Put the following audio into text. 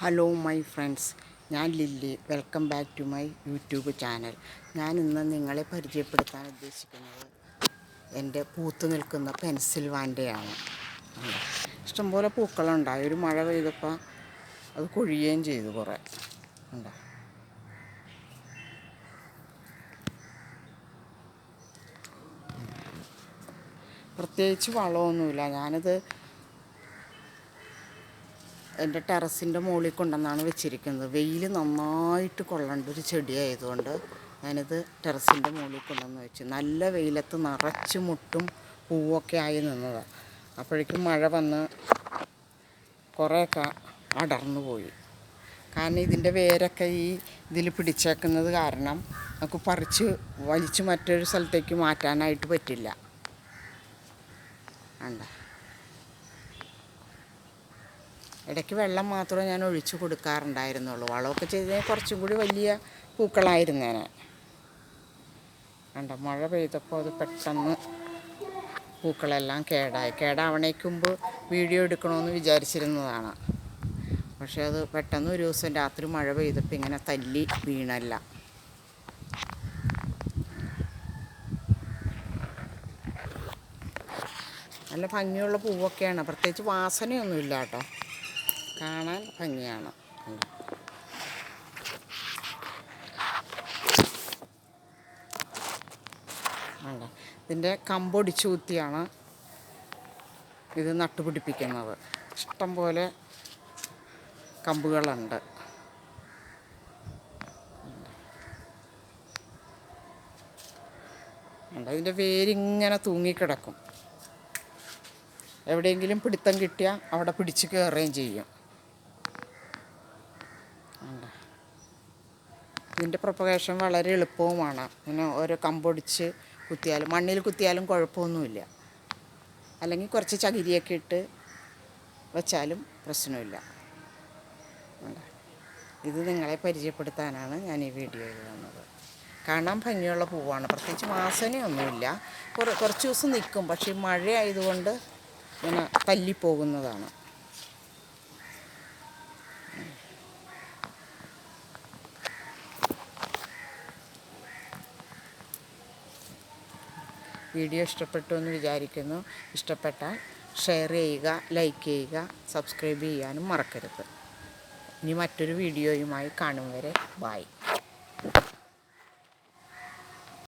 Hello my friends ഞാൻ Lilly. Welcome back to my YouTube channel ഞാൻ ഇന്ന് നിങ്ങളെ പരിചയപ്പെടുത്താൻ ഉദ്ദേശിക്കുന്നത് എന്റെ പൂത്തു നിൽക്കുന്ന പെൻസിൽ വാന്റെയാണ് ഇഷ്ടംപോലെ പൂക്കളുണ്ടായി. ഒരു മഴ പെയ്തപ്പോൾ അത് കൊഴിയുകയും ചെയ്തു കുറേ. ഉണ്ടോ പ്രത്യേകിച്ച് വളമൊന്നുമില്ല. ഞാനിത് എന്റെ ടെറസിന്റെ മുകളിൽ കൊണ്ടുവന്നാണ് വെച്ചിരിക്കുന്നത്. വെയിൽ നന്നായിട്ട് കൊള്ളേണ്ട ഒരു ചെടിയായതുകൊണ്ട് ഞാനിത് ടെറസിന്റെ മുകളിൽ കൊണ്ടുവന്ന് വെച്ചു. നല്ല വെയിലത്ത് നിറച്ച് മുട്ടും പൂവൊക്കെ ആയി നിന്നതാണ് അപ്പോഴേക്കും മഴ വന്ന് കുറേയൊക്കെ അടർന്നു പോയി. കാരണം ഇതിന്റെ വേരൊക്കെ ഈ ഇതിൽ പിടിച്ചേക്കുന്നത് കാരണം നമുക്ക് പറിച്ച് വലിച്ച് മറ്റൊരു സ്ഥലത്തേക്ക് മാറ്റാനായിട്ട് പറ്റില്ല. ഉണ്ട് ഇടയ്ക്ക് വെള്ളം മാത്രമേ ഞാൻ ഒഴിച്ചു കൊടുക്കാറുണ്ടായിരുന്നുള്ളൂ. വളമൊക്കെ ചെയ്തതിന് കുറച്ചും കൂടി വലിയ പൂക്കളായിരുന്നേനെ കണ്ട മഴ പെയ്തപ്പോൾ അത് പെട്ടെന്ന് പൂക്കളെല്ലാം കേടായി. കേടാവണേക്ക് മുമ്പ് വീഡിയോ എടുക്കണമെന്ന് വിചാരിച്ചിരുന്നതാണ്. പക്ഷെ അത് പെട്ടെന്ന് ഒരു ദിവസം രാത്രി മഴ പെയ്തപ്പോൾ ഇങ്ങനെ തല്ലി വീണല്ല. നല്ല ഭംഗിയുള്ള പൂവൊക്കെയാണ്. പ്രത്യേകിച്ച് വാസനയൊന്നുമില്ല കേട്ടോ. കാണാൻ ഭംഗിയാണ്. ഇതിന്റെ കമ്പൊടിച്ച് കുത്തിയാണ് ഇത് നട്ടുപിടിപ്പിക്കുന്നത്. ഇഷ്ടംപോലെ കമ്പുകളുണ്ട്. അതിന്റെ വേരിങ്ങനെ തൂങ്ങിക്കിടക്കും. എവിടെയെങ്കിലും പിടുത്തം കിട്ടിയാൽ അവിടെ പിടിച്ച് കയറുകയും ചെയ്യും. ഇതിന്റെ പ്രൊപ്പഗേഷൻ വളരെ എളുപ്പവുമാണ്. ഇങ്ങനെ ഓരോ കമ്പൊടിച്ച് കുത്തിയാലും മണ്ണിൽ കുത്തിയാലും കുഴപ്പമൊന്നുമില്ല. അല്ലെങ്കിൽ കുറച്ച് ചകിരിയൊക്കെ ഇട്ട് വെച്ചാലും പ്രശ്നമില്ല. ഇത് നിങ്ങളെ പരിചയപ്പെടുത്താനാണ് ഞാൻ ഈ വീഡിയോയിൽ വന്നത്. കാണാൻ ഭംഗിയുള്ള പൂവാണ്. പ്രത്യേകിച്ച് വാസനയൊന്നുമില്ല. കുറച്ച് ദിവസം നിൽക്കും. പക്ഷേ മഴയായതുകൊണ്ട് ഇങ്ങനെ തല്ലിപ്പോകുന്നതാണ്. വീഡിയോ ഇഷ്ടപ്പെട്ടു എന്ന് വിചാരിക്കുന്നു. ഇഷ്ടപ്പെട്ടാൽ ഷെയർ ചെയ്യുക ലൈക്ക് ചെയ്യുക സബ്സ്ക്രൈബ് ചെയ്യാനും മറക്കരുത്. ഇനി മറ്റൊരു വീഡിയോയുമായി കാണും വരെ. ബായ്